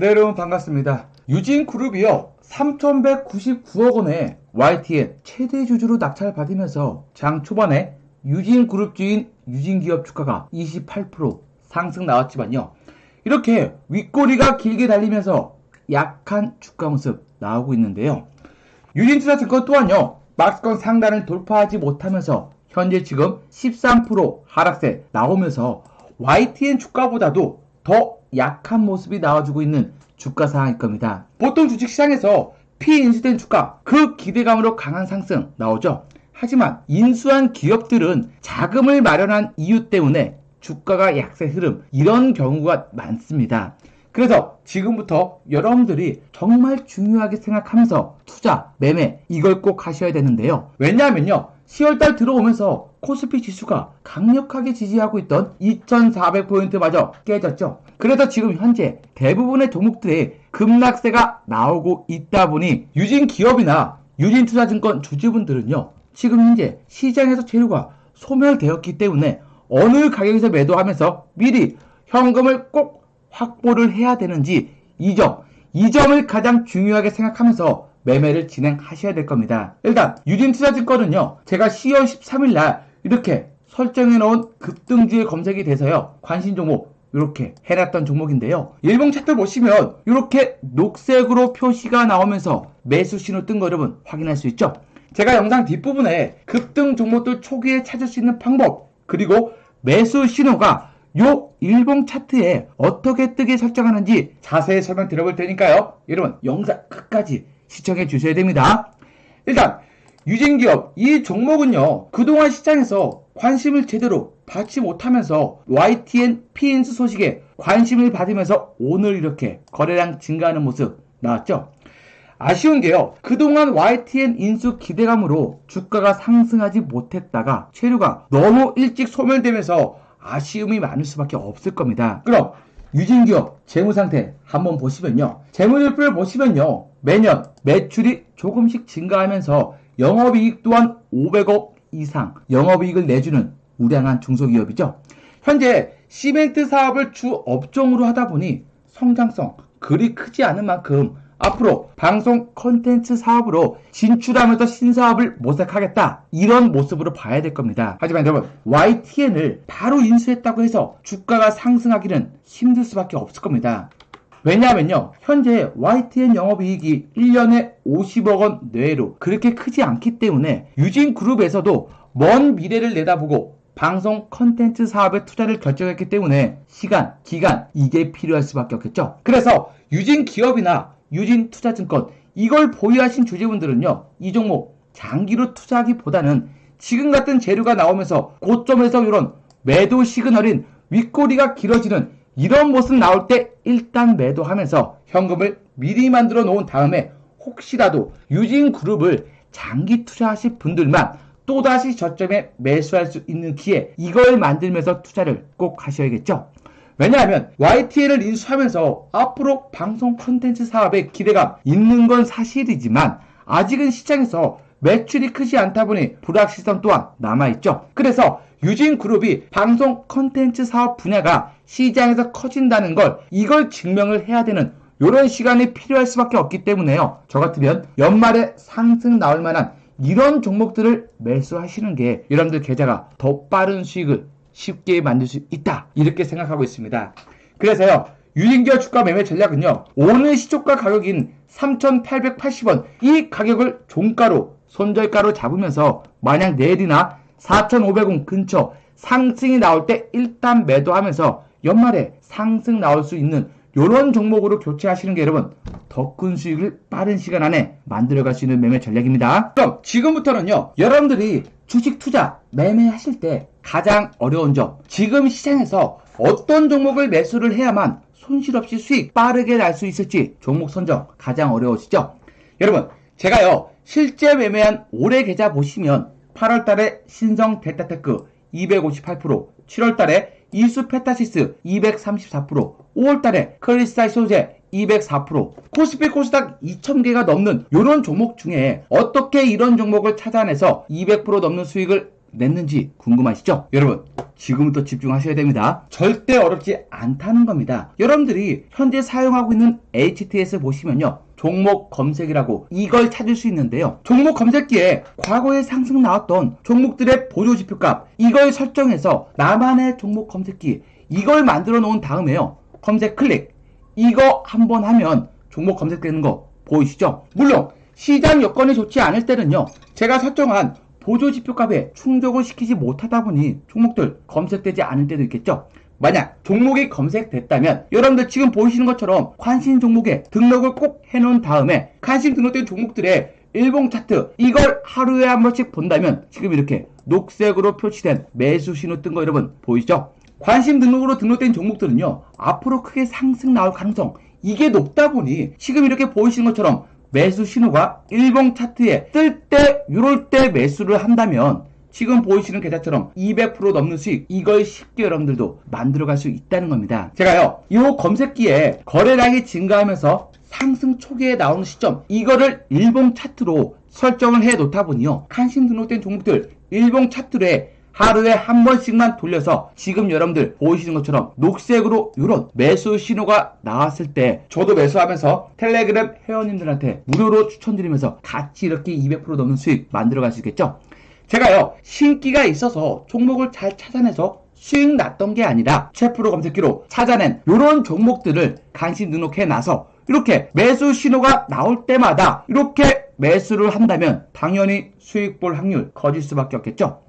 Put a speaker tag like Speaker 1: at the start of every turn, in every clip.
Speaker 1: 네, 여러분 반갑습니다. 유진 그룹이요. 3,199억 원의 YTN 최대 주주로 낙찰 받으면서 장 초반에 유진 그룹 주인 유진 기업 주가가 28% 상승 나왔지만요. 이렇게 윗꼬리가 길게 달리면서 약한 주가 모습 나오고 있는데요. 유진투자증권 또한요. 막스권 상단을 돌파하지 못하면서 현재 지금 13% 하락세 나오면서 YTN 주가보다도 더 약한 모습이 나와주고 있는 주가 상황일 겁니다. 보통 주식시장에서 피인수된 주가 그 기대감으로 강한 상승 나오죠. 하지만 인수한 기업들은 자금을 마련한 이유 때문에 주가가 약세 흐름 이런 경우가 많습니다. 그래서 지금부터 여러분들이 정말 중요하게 생각하면서 투자, 매매 이걸 꼭 하셔야 되는데요. 왜냐하면요. 10월달 들어오면서 코스피 지수가 강력하게 지지하고 있던 2400포인트마저 깨졌죠. 그래서 지금 현재 대부분의 종목들의 급락세가 나오고 있다 보니 유진 기업이나 유진 투자증권 주주분들은요. 지금 현재 시장에서 재료가 소멸되었기 때문에 어느 가격에서 매도하면서 미리 현금을 꼭 확보를 해야 되는지 이 점, 이 점을 가장 중요하게 생각하면서 매매를 진행하셔야 될 겁니다. 일단 유진투자증권은요. 제가 10월 13일 날 이렇게 설정해 놓은 급등주에 검색이 돼서요. 관심 종목 이렇게 해놨던 종목인데요. 일봉 차트 보시면 이렇게 녹색으로 표시가 나오면서 매수 신호 뜬 거 여러분 확인할 수 있죠. 제가 영상 뒷부분에 급등 종목들 초기에 찾을 수 있는 방법 그리고 매수 신호가 요 일봉 차트에 어떻게 뜨게 설정하는지 자세히 설명 드려볼 테니까요. 여러분 영상 끝까지 시청해 주셔야 됩니다. 일단 유진기업 이 종목은요 그동안 시장에서 관심을 제대로 받지 못하면서 YTN 피인스 소식에 관심을 받으면서 오늘 이렇게 거래량 증가하는 모습 나왔죠. 아쉬운 게요. 그동안 YTN 인수 기대감으로 주가가 상승하지 못했다가 체류가 너무 일찍 소멸되면서 아쉬움이 많을 수밖에 없을 겁니다. 그럼 유진기업 재무상태 한번 보시면요. 재무제표를 보시면요. 매년 매출이 조금씩 증가하면서 영업이익 또한 500억 이상 영업이익을 내주는 우량한 중소기업이죠. 현재 시멘트 사업을 주 업종으로 하다 보니 성장성 그리 크지 않은 만큼 앞으로 방송 컨텐츠 사업으로 진출하면서 신사업을 모색하겠다. 이런 모습으로 봐야 될 겁니다. 하지만 여러분, YTN을 바로 인수했다고 해서 주가가 상승하기는 힘들 수밖에 없을 겁니다. 왜냐하면요, 현재 YTN 영업이익이 1년에 50억 원 내외로 그렇게 크지 않기 때문에 유진 그룹에서도 먼 미래를 내다보고 방송 컨텐츠 사업에 투자를 결정했기 때문에 시간, 기간 이게 필요할 수밖에 없겠죠. 그래서 유진 기업이나 유진 투자증권 이걸 보유하신 주주분들은요 이 종목 장기로 투자하기보다는 지금 같은 재료가 나오면서 고점에서 이런 매도 시그널인 윗꼬리가 길어지는 이런 모습 나올 때 일단 매도하면서 현금을 미리 만들어 놓은 다음에 혹시라도 유진 그룹을 장기 투자하실 분들만 또다시 저점에 매수할 수 있는 기회 이걸 만들면서 투자를 꼭 하셔야겠죠. 왜냐하면 YTN을 인수하면서 앞으로 방송 콘텐츠 사업에 기대가 있는 건 사실이지만 아직은 시장에서 매출이 크지 않다 보니 불확실성 또한 남아있죠. 그래서 유진 그룹이 방송 콘텐츠 사업 분야가 시장에서 커진다는 걸 이걸 증명을 해야 되는 이런 시간이 필요할 수밖에 없기 때문에요. 저 같으면 연말에 상승 나올 만한 이런 종목들을 매수하시는 게 여러분들 계좌가 더 빠른 수익을 쉽게 만들 수 있다. 이렇게 생각하고 있습니다. 그래서요. 유진기업 주가 매매 전략은요. 오늘 시초가 가격인 3,880원 이 가격을 종가로 손절가로 잡으면서 만약 내일이나 4,500원 근처 상승이 나올 때 일단 매도하면서 연말에 상승 나올 수 있는 이런 종목으로 교체하시는 게 여러분 더 큰 수익을 빠른 시간 안에 만들어갈 수 있는 매매 전략입니다. 그럼 지금부터는요 여러분들이 주식 투자 매매하실 때 가장 어려운 점 지금 시장에서 어떤 종목을 매수를 해야만 손실 없이 수익 빠르게 날 수 있을지 종목 선정 가장 어려우시죠? 여러분 제가요 실제 매매한 올해 계좌 보시면 8월 달에 신성 델타테크 258% 7월 달에 이수 페타시스 234% 5월 달에 크리스탈 소재 204% 코스피 코스닥 2000개가 넘는 이런 종목 중에 어떻게 이런 종목을 찾아내서 200% 넘는 수익을 냈는지 궁금하시죠? 여러분, 지금부터 집중하셔야 됩니다. 절대 어렵지 않다는 겁니다. 여러분들이 현재 사용하고 있는 HTS 보시면요. 종목 검색이라고 이걸 찾을 수 있는데요. 종목 검색기에 과거에 상승 나왔던 종목들의 보조 지표값 이걸 설정해서 나만의 종목 검색기 이걸 만들어 놓은 다음에요. 검색 클릭 이거 한번 하면 종목 검색되는 거 보이시죠? 물론 시장 여건이 좋지 않을 때는요. 제가 설정한 보조 지표 값에 충족을 시키지 못하다 보니 종목들 검색되지 않을 때도 있겠죠. 만약 종목이 검색됐다면 여러분들 지금 보이시는 것처럼 관심 종목에 등록을 꼭 해놓은 다음에 관심 등록된 종목들의 일봉 차트 이걸 하루에 한 번씩 본다면 지금 이렇게 녹색으로 표시된 매수 신호 뜬 거 여러분 보이죠? 관심 등록으로 등록된 종목들은요 앞으로 크게 상승 나올 가능성 이게 높다 보니 지금 이렇게 보이시는 것처럼 매수 신호가 일봉 차트에 뜰 때, 이럴 때 매수를 한다면 지금 보이시는 계좌처럼 200% 넘는 수익 이걸 쉽게 여러분들도 만들어갈 수 있다는 겁니다. 제가요, 이 검색기에 거래량이 증가하면서 상승 초기에 나오는 시점 이거를 일봉 차트로 설정을 해 놓다 보니요. 관심 등록된 종목들 일봉 차트에 하루에 한 번씩만 돌려서 지금 여러분들 보이시는 것처럼 녹색으로 이런 매수 신호가 나왔을 때 저도 매수하면서 텔레그램 회원님들한테 무료로 추천드리면서 같이 이렇게 200% 넘는 수익 만들어 갈 수 있겠죠? 제가요 신기가 있어서 종목을 잘 찾아내서 수익 났던 게 아니라 최프로 검색기로 찾아낸 이런 종목들을 간신 등록해 놔서 이렇게 매수 신호가 나올 때마다 이렇게 매수를 한다면 당연히 수익 볼 확률 커질 수밖에 없겠죠.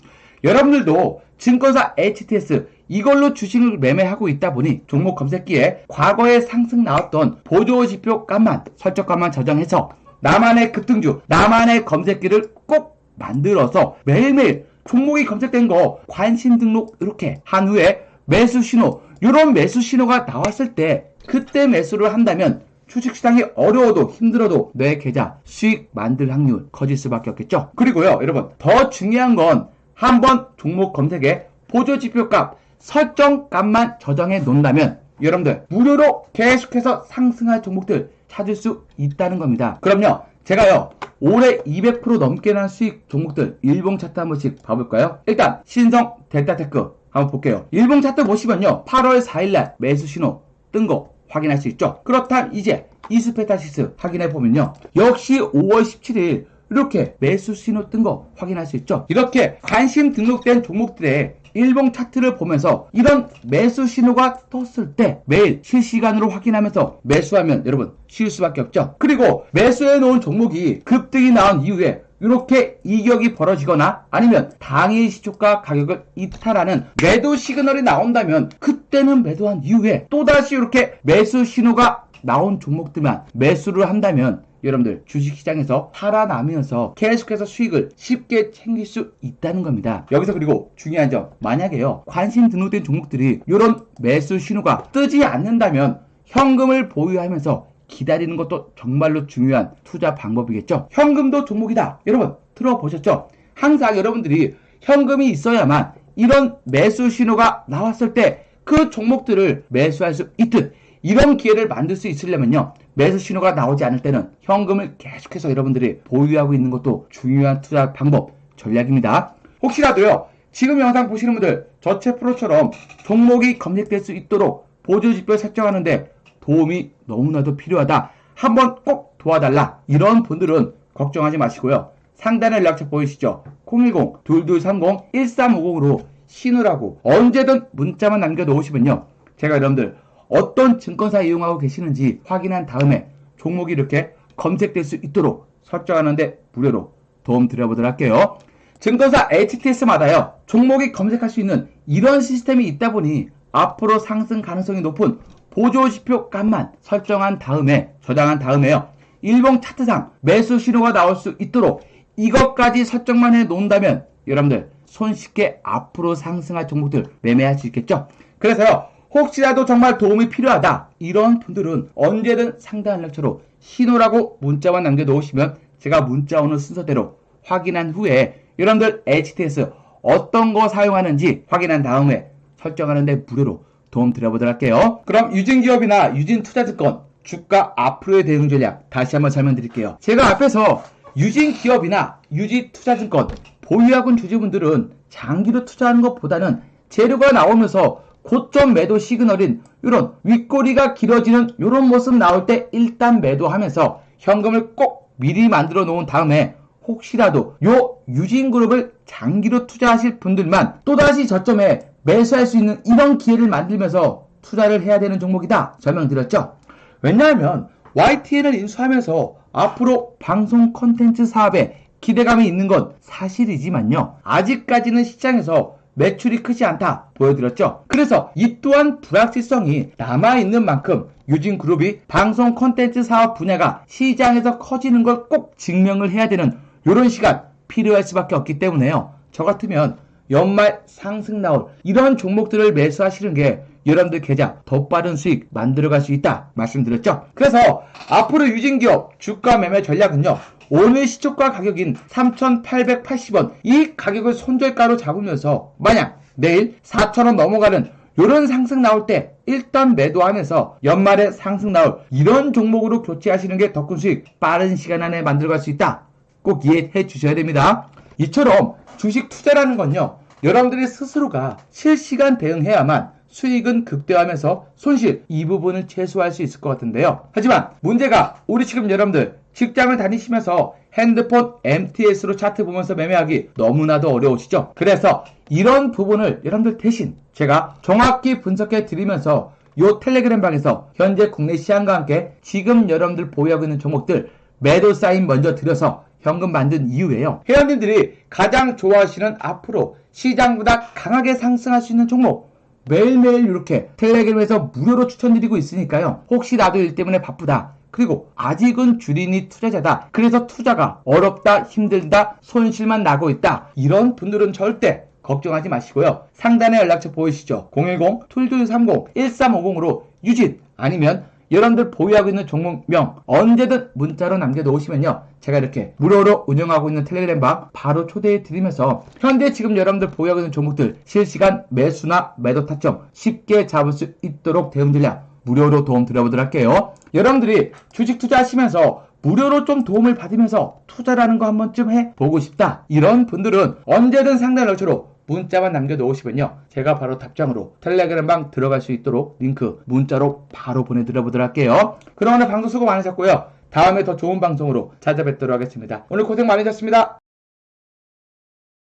Speaker 1: 여러분들도 증권사 HTS 이걸로 주식을 매매하고 있다 보니 종목 검색기에 과거에 상승 나왔던 보조 지표 값만 설정값만 저장해서 나만의 급등주, 나만의 검색기를 꼭 만들어서 매일매일 종목이 검색된 거 관심 등록 이렇게 한 후에 매수 신호, 이런 매수 신호가 나왔을 때 그때 매수를 한다면 주식시장이 어려워도 힘들어도 내 계좌 수익 만들 확률 커질 수밖에 없겠죠. 그리고요, 여러분 더 중요한 건 한번 종목 검색에 보조 지표값 설정값만 저장해 놓는다면 여러분들 무료로 계속해서 상승할 종목들 찾을 수 있다는 겁니다. 그럼요. 제가요. 올해 200% 넘게 난 수익 종목들 일봉 차트 한 번씩 봐볼까요? 일단 신성 델타테크 한번 볼게요. 일봉 차트 보시면요. 8월 4일날 매수 신호 뜬 거 확인할 수 있죠. 그렇다면 이제 이스페타시스 확인해 보면요. 역시 5월 17일 이렇게 매수 신호 뜬 거 확인할 수 있죠. 이렇게 관심 등록된 종목들의 일봉 차트를 보면서 이런 매수 신호가 떴을 때 매일 실시간으로 확인하면서 매수하면 여러분 쉬울 수밖에 없죠. 그리고 매수해 놓은 종목이 급등이 나온 이후에 이렇게 이격이 벌어지거나 아니면 당일 시초가 가격을 이탈하는 매도 시그널이 나온다면 그때는 매도한 이후에 또다시 이렇게 매수 신호가 나온 종목들만 매수를 한다면 여러분들 주식시장에서 살아나면서 계속해서 수익을 쉽게 챙길 수 있다는 겁니다. 여기서 그리고 중요한 점 만약에요 관심 등록된 종목들이 이런 매수 신호가 뜨지 않는다면 현금을 보유하면서 기다리는 것도 정말로 중요한 투자 방법이겠죠. 현금도 종목이다. 여러분 들어보셨죠? 항상 여러분들이 현금이 있어야만 이런 매수 신호가 나왔을 때 그 종목들을 매수할 수 있듯 이런 기회를 만들 수 있으려면요. 매수 신호가 나오지 않을 때는 현금을 계속해서 여러분들이 보유하고 있는 것도 중요한 투자 방법, 전략입니다. 혹시라도요, 지금 영상 보시는 분들, 저체 프로처럼 종목이 검색될 수 있도록 보조지표 설정하는데 도움이 너무나도 필요하다. 한번 꼭 도와달라. 이런 분들은 걱정하지 마시고요. 상단에 연락처 보이시죠? 010-2230-1350으로 신으라고 언제든 문자만 남겨놓으시면요. 제가 여러분들 어떤 증권사 이용하고 계시는지 확인한 다음에 종목이 이렇게 검색될 수 있도록 설정하는데 무료로 도움 드려보도록 할게요. 증권사 HTS마다요. 종목이 검색할 수 있는 이런 시스템이 있다 보니 앞으로 상승 가능성이 높은 보조지표 값만 설정한 다음에 저장한 다음에요. 일봉 차트상 매수 신호가 나올 수 있도록 이것까지 설정만 해 놓는다면 여러분들 손쉽게 앞으로 상승할 종목들 매매할 수 있겠죠? 그래서요. 혹시라도 정말 도움이 필요하다 이런 분들은 언제든 상담 연락처로 신호라고 문자만 남겨놓으시면 제가 문자 오는 순서대로 확인한 후에 여러분들 HTS 어떤 거 사용하는지 확인한 다음에 설정하는데 무료로 도움 드려보도록 할게요. 그럼 유진기업이나 유진투자증권 주가 앞으로의 대응 전략 다시 한번 설명드릴게요. 제가 앞에서 유진기업이나 유진투자증권 보유하군 주주분들은 장기로 투자하는 것보다는 재료가 나오면서 고점 매도 시그널인 이런 윗꼬리가 길어지는 이런 모습 나올 때 일단 매도하면서 현금을 꼭 미리 만들어 놓은 다음에 혹시라도 요 유진그룹을 장기로 투자하실 분들만 또다시 저점에 매수할 수 있는 이런 기회를 만들면서 투자를 해야 되는 종목이다 설명드렸죠. 왜냐하면 YTN을 인수하면서 앞으로 방송 컨텐츠 사업에 기대감이 있는 건 사실이지만요. 아직까지는 시장에서 매출이 크지 않다 보여드렸죠. 그래서 이 또한 불확실성이 남아있는 만큼 유진그룹이 방송 컨텐츠 사업 분야가 시장에서 커지는 걸 꼭 증명을 해야 되는 이런 시간 필요할 수밖에 없기 때문에요. 저 같으면 연말 상승 나올 이런 종목들을 매수하시는 게 여러분들 계좌 더 빠른 수익 만들어갈 수 있다 말씀드렸죠. 그래서 앞으로 유진기업 주가 매매 전략은요. 오늘 시초가 가격인 3,880원 이 가격을 손절가로 잡으면서 만약 내일 4,000원 넘어가는 이런 상승 나올 때 일단 매도하면서 연말에 상승 나올 이런 종목으로 교체하시는 게 더 큰 수익 빠른 시간 안에 만들어갈 수 있다. 꼭 이해해 주셔야 됩니다. 이처럼 주식 투자라는 건요. 여러분들이 스스로가 실시간 대응해야만 수익은 극대화하면서 손실 이 부분을 최소화할 수 있을 것 같은데요. 하지만 문제가 우리 지금 여러분들 직장을 다니시면서 핸드폰 MTS로 차트 보면서 매매하기 너무나도 어려우시죠? 그래서 이런 부분을 여러분들 대신 제가 정확히 분석해 드리면서 요 텔레그램 방에서 현재 국내 시장과 함께 지금 여러분들 보유하고 있는 종목들 매도 사인 먼저 드려서 현금 만든 이후에요. 회원님들이 가장 좋아하시는 앞으로 시장보다 강하게 상승할 수 있는 종목 매일매일 이렇게 텔레그램에서 무료로 추천드리고 있으니까요. 혹시 나도 일 때문에 바쁘다. 그리고 아직은 주린이 투자자다. 그래서 투자가 어렵다, 힘들다, 손실만 나고 있다. 이런 분들은 절대 걱정하지 마시고요. 상단에 연락처 보이시죠? 010-2230-1350으로 유진 아니면 여러분들 보유하고 있는 종목명 언제든 문자로 남겨놓으시면요. 제가 이렇게 무료로 운영하고 있는 텔레그램 방 바로 초대해 드리면서 현재 지금 여러분들 보유하고 있는 종목들 실시간 매수나 매도 타점 쉽게 잡을 수 있도록 대응 전략 무료로 도움 드려보도록 할게요. 여러분들이 주식 투자하시면서 무료로 좀 도움을 받으면서 투자라는 거 한 번쯤 해 보고 싶다. 이런 분들은 언제든 상단 연락처로 문자만 남겨놓으시면요. 제가 바로 답장으로 텔레그램 방 들어갈 수 있도록 링크 문자로 바로 보내드려 보도록 할게요. 그럼 오늘 방송 수고 많으셨고요. 다음에 더 좋은 방송으로 찾아뵙도록 하겠습니다. 오늘 고생 많으셨습니다.